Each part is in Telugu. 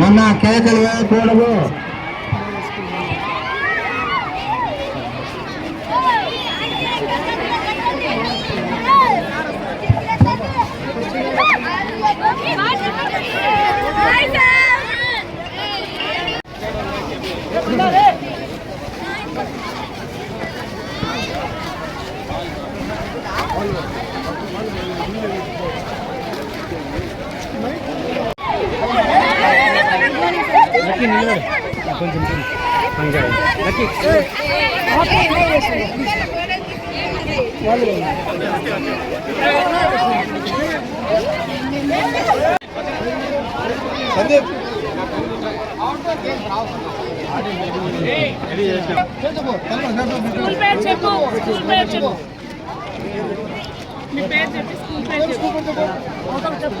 మొన్న కేకలు వేయకూడదు లక్కీ నిలబడి కొంచెం అంజా లక్కీ సందీప్ చెప్పు స్కూల్ పేరు చెప్పు మీ పేరు చెప్పి స్కూల్ పేరు చెప్పు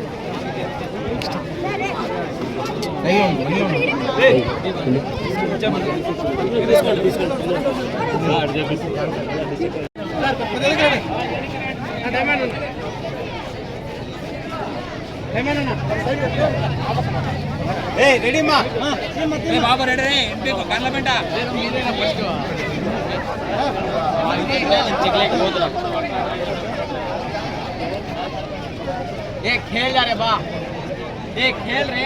ఏ రెడీ మా బాబు రెడీ రే ఎంపీకో కర్లబెంట ఏ ఖేల్ రే బా. ఏ ఖేల్ రే.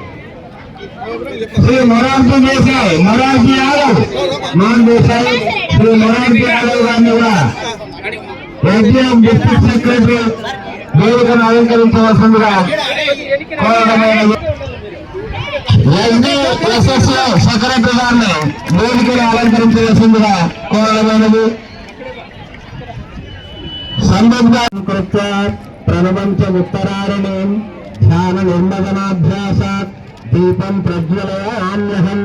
ना రోమరెడ్డి గారు ఎమ్మెల్యే మొట్టు శ్రీ మొరార్జీ దేశాయ్ మొరార్జీ యాదవ్ మాన్ దేశాయ్ శ్రీ మొరార్జీ యాదవ్ గారిని కూడా ఎస్డిఎం డిస్ట్రిక్ట్ సెక్రటరీ వేదికను అలంకరించవలసిందిగా కోరడమైనది. ఎస్డిఎస్ఎస్ సెక్రటరీ గారిని వేదికను అలంకరించవలసిందిగా కోరడమైనది. సంబద్ధాకృత్య ప్రపంచ ఉత్తరారణం ధ్యాన నిర్మదనాభ్యాసాత్. దీపం ప్రజ్వలయామ్యహం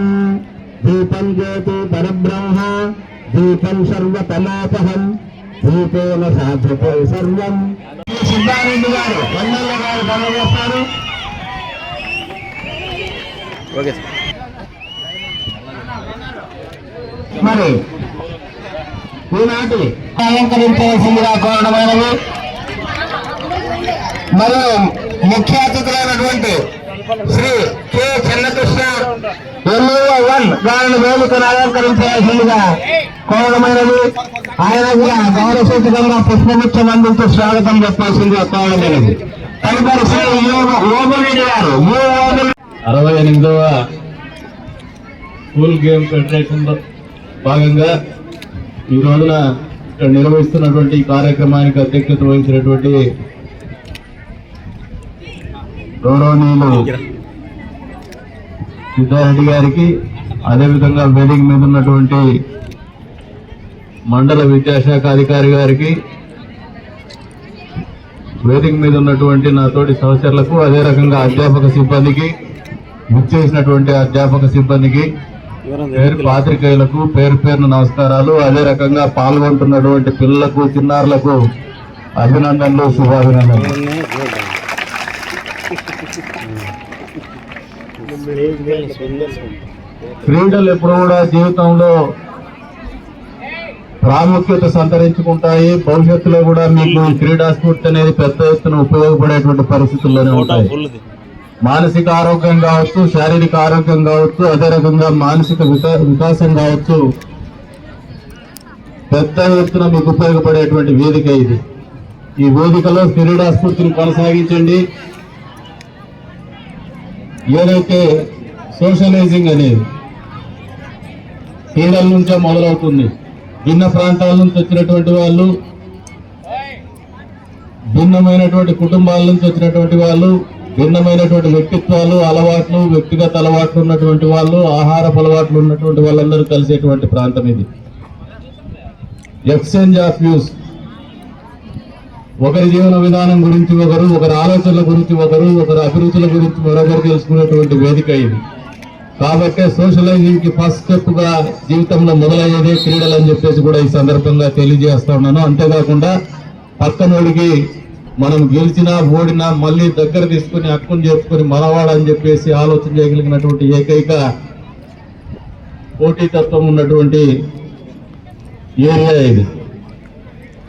దీపం జ్యోతి పరబ్రహ్మ. దీపం సర్వతమాపహం. దీపేన సాధ్యతే సర్వం. సిద్ధారెడ్డి గారు కొండల్ల గారు పనిచేస్తారు మరి ఈనాటి అలంకరించవలసిందిగా కోరడమైనవి మరియు ముఖ్య అతిథులైనటువంటి Shri K Chennakrishna. MLA one గారిని వేదికను అలంకరించవలసిందిగా కోరడమైనవి ఆయన కూడా గౌరవ సూచకంగా పుష్పముచ్చం అందించు స్వాగతం చెప్పాల్సిందిగా కోరడమైనది. తదుపరి శ్రీ ఓమరెడ్డి గారు అరవై ఎనిమిదవ స్కూల్ గేమ్ ఫెడరేషన్లో భాగంగా ఈ రోజున ఇక్కడ నిర్వహిస్తున్నటువంటి కార్యక్రమానికి అధ్యక్షత వహించినటువంటి గౌరవనీయులు సిద్ధారెడ్డి గారికి అదేవిధంగా వేదిక మీద ఉన్నటువంటి మండల విద్యాశాఖ అధికారి గారికి వేదిక మీద ఉన్నటువంటి నా తోటి సహచరులకు అదే రకంగా అధ్యాపక సిబ్బందికి విచ్చేసినటువంటి అధ్యాపక సిబ్బందికి పేరు పాత్రికేయులకు పేరు పేరున నమస్కారాలు. అదే రకంగా పాల్గొంటున్నటువంటి పిల్లలకు చిన్నారులకు అభినందనలు శుభాభినందనలు. క్రీడలు ఎప్పుడు కూడా జీవితంలో ప్రాముఖ్యత సంతరించుకుంటాయి. భవిష్యత్తులో కూడా మీకు క్రీడా స్ఫూర్తి అనేది పెద్ద ఎత్తున ఉపయోగపడేటువంటి పరిస్థితుల్లోనే ఉంటాయి. మానసిక ఆరోగ్యం కావచ్చు శారీరక ఆరోగ్యం కావచ్చు అదే రకంగా మానసిక వికా- వికాసం కావచ్చు పెద్ద ఎత్తున మీకు ఉపయోగపడేటువంటి వేదిక ఇది. ఈ వేదికలో క్రీడా స్ఫూర్తిని కొనసాగించండి. ఏదైతే సోషలైజింగ్ అనేది క్రీడల నుంచే మొదలవుతుంది భిన్న ప్రాంతాల నుంచి వచ్చినటువంటి వాళ్ళు భిన్నమైనటువంటి కుటుంబాల నుంచి వచ్చినటువంటి వాళ్ళు భిన్నమైనటువంటి వ్యక్తిత్వాలు అలవాట్లు వ్యక్తిగత అలవాట్లు ఉన్నటువంటి వాళ్ళు ఆహారపు అలవాట్లు ఉన్నటువంటి వాళ్ళందరూ కలిసేటువంటి ప్రాంతం ఇది. ఎక్స్చేంజ్ ఆఫ్ వ్యూస్ ఒకరి జీవన విధానం గురించి ఒకరు ఒకరి ఆలోచనల గురించి ఒకరు ఒకరి అభిరుచుల గురించి మరొకరు తెలుసుకునేటువంటి వేదిక ఇది. కాబట్టి సోషలైజింగ్కి ఫస్ట్ స్టెప్గా జీవితంలో మొదలయ్యేదే క్రీడలు అని చెప్పేసి కూడా ఈ సందర్భంగా తెలియజేస్తా ఉన్నాను. అంతేకాకుండా పక్కనోడికి మనం గెలిచినా ఓడినా మళ్ళీ దగ్గర తీసుకుని హక్కును చేసుకుని మనవాడని చెప్పేసి ఆలోచన చేయగలిగినటువంటి ఏకైక పోటీతత్వం ఉన్నటువంటి ఏరియా ఇది.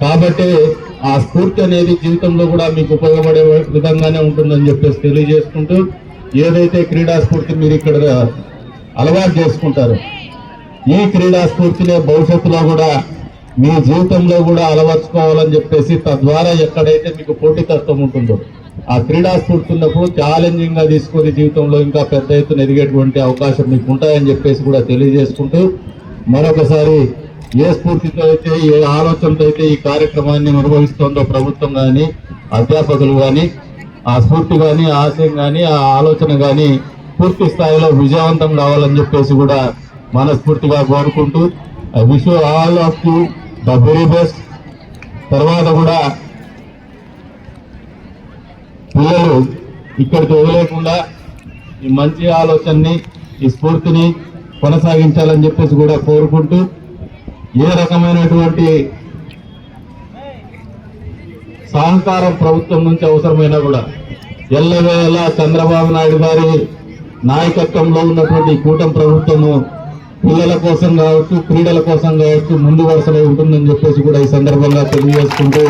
కాబట్టి ఆ స్ఫూర్తి అనేది జీవితంలో కూడా మీకు ఉపయోగపడే విధంగానే ఉంటుందని చెప్పేసి తెలియజేసుకుంటూ ఏదైతే క్రీడా స్ఫూర్తి మీరు ఇక్కడ అలవాటు చేసుకుంటారు ఈ క్రీడా స్ఫూర్తినే భవిష్యత్తులో కూడా మీ జీవితంలో కూడా అలవర్చుకోవాలని చెప్పేసి తద్వారా ఎక్కడైతే మీకు పోటీతత్వం ఉంటుందో ఆ క్రీడా స్ఫూర్తి ఉన్నప్పుడు ఛాలెంజింగ్గా తీసుకొని జీవితంలో ఇంకా పెద్ద ఎత్తున ఎదిగేటువంటి అవకాశం మీకు ఉంటాయని చెప్పేసి కూడా తెలియజేసుకుంటూ మరొకసారి ఏ స్ఫూర్తితో అయితే ఏ ఆలోచనతో అయితే ఈ కార్యక్రమాన్ని నిర్వహిస్తుందో ప్రభుత్వం కానీ అధ్యాపకులు కానీ ఆ స్ఫూర్తి కానీ ఆశయం కానీ ఆ ఆలోచన కానీ పూర్తి స్థాయిలో విజయవంతం కావాలని చెప్పేసి కూడా మనస్ఫూర్తిగా కోరుకుంటూ I wish all of you the very best. తర్వాత కూడా పిల్లలు ఇక్కడికి వదిలేకుండా ఈ మంచి ఆలోచనని ఈ స్ఫూర్తిని కొనసాగించాలని చెప్పేసి కూడా కోరుకుంటూ ఏ రకమైనటువంటి సహకారం ప్రభుత్వం నుంచి అవసరమైనా కూడా ఎల్లవేళ చంద్రబాబు నాయుడు గారి నాయకత్వంలో ఉన్నటువంటి కూటమి ప్రభుత్వము పిల్లల కోసం కావచ్చు క్రీడల కోసం కావచ్చు ముందు వరుసలో ఉంటుందని చెప్పేసి కూడా ఈ సందర్భంగా తెలియజేసుకుంటూ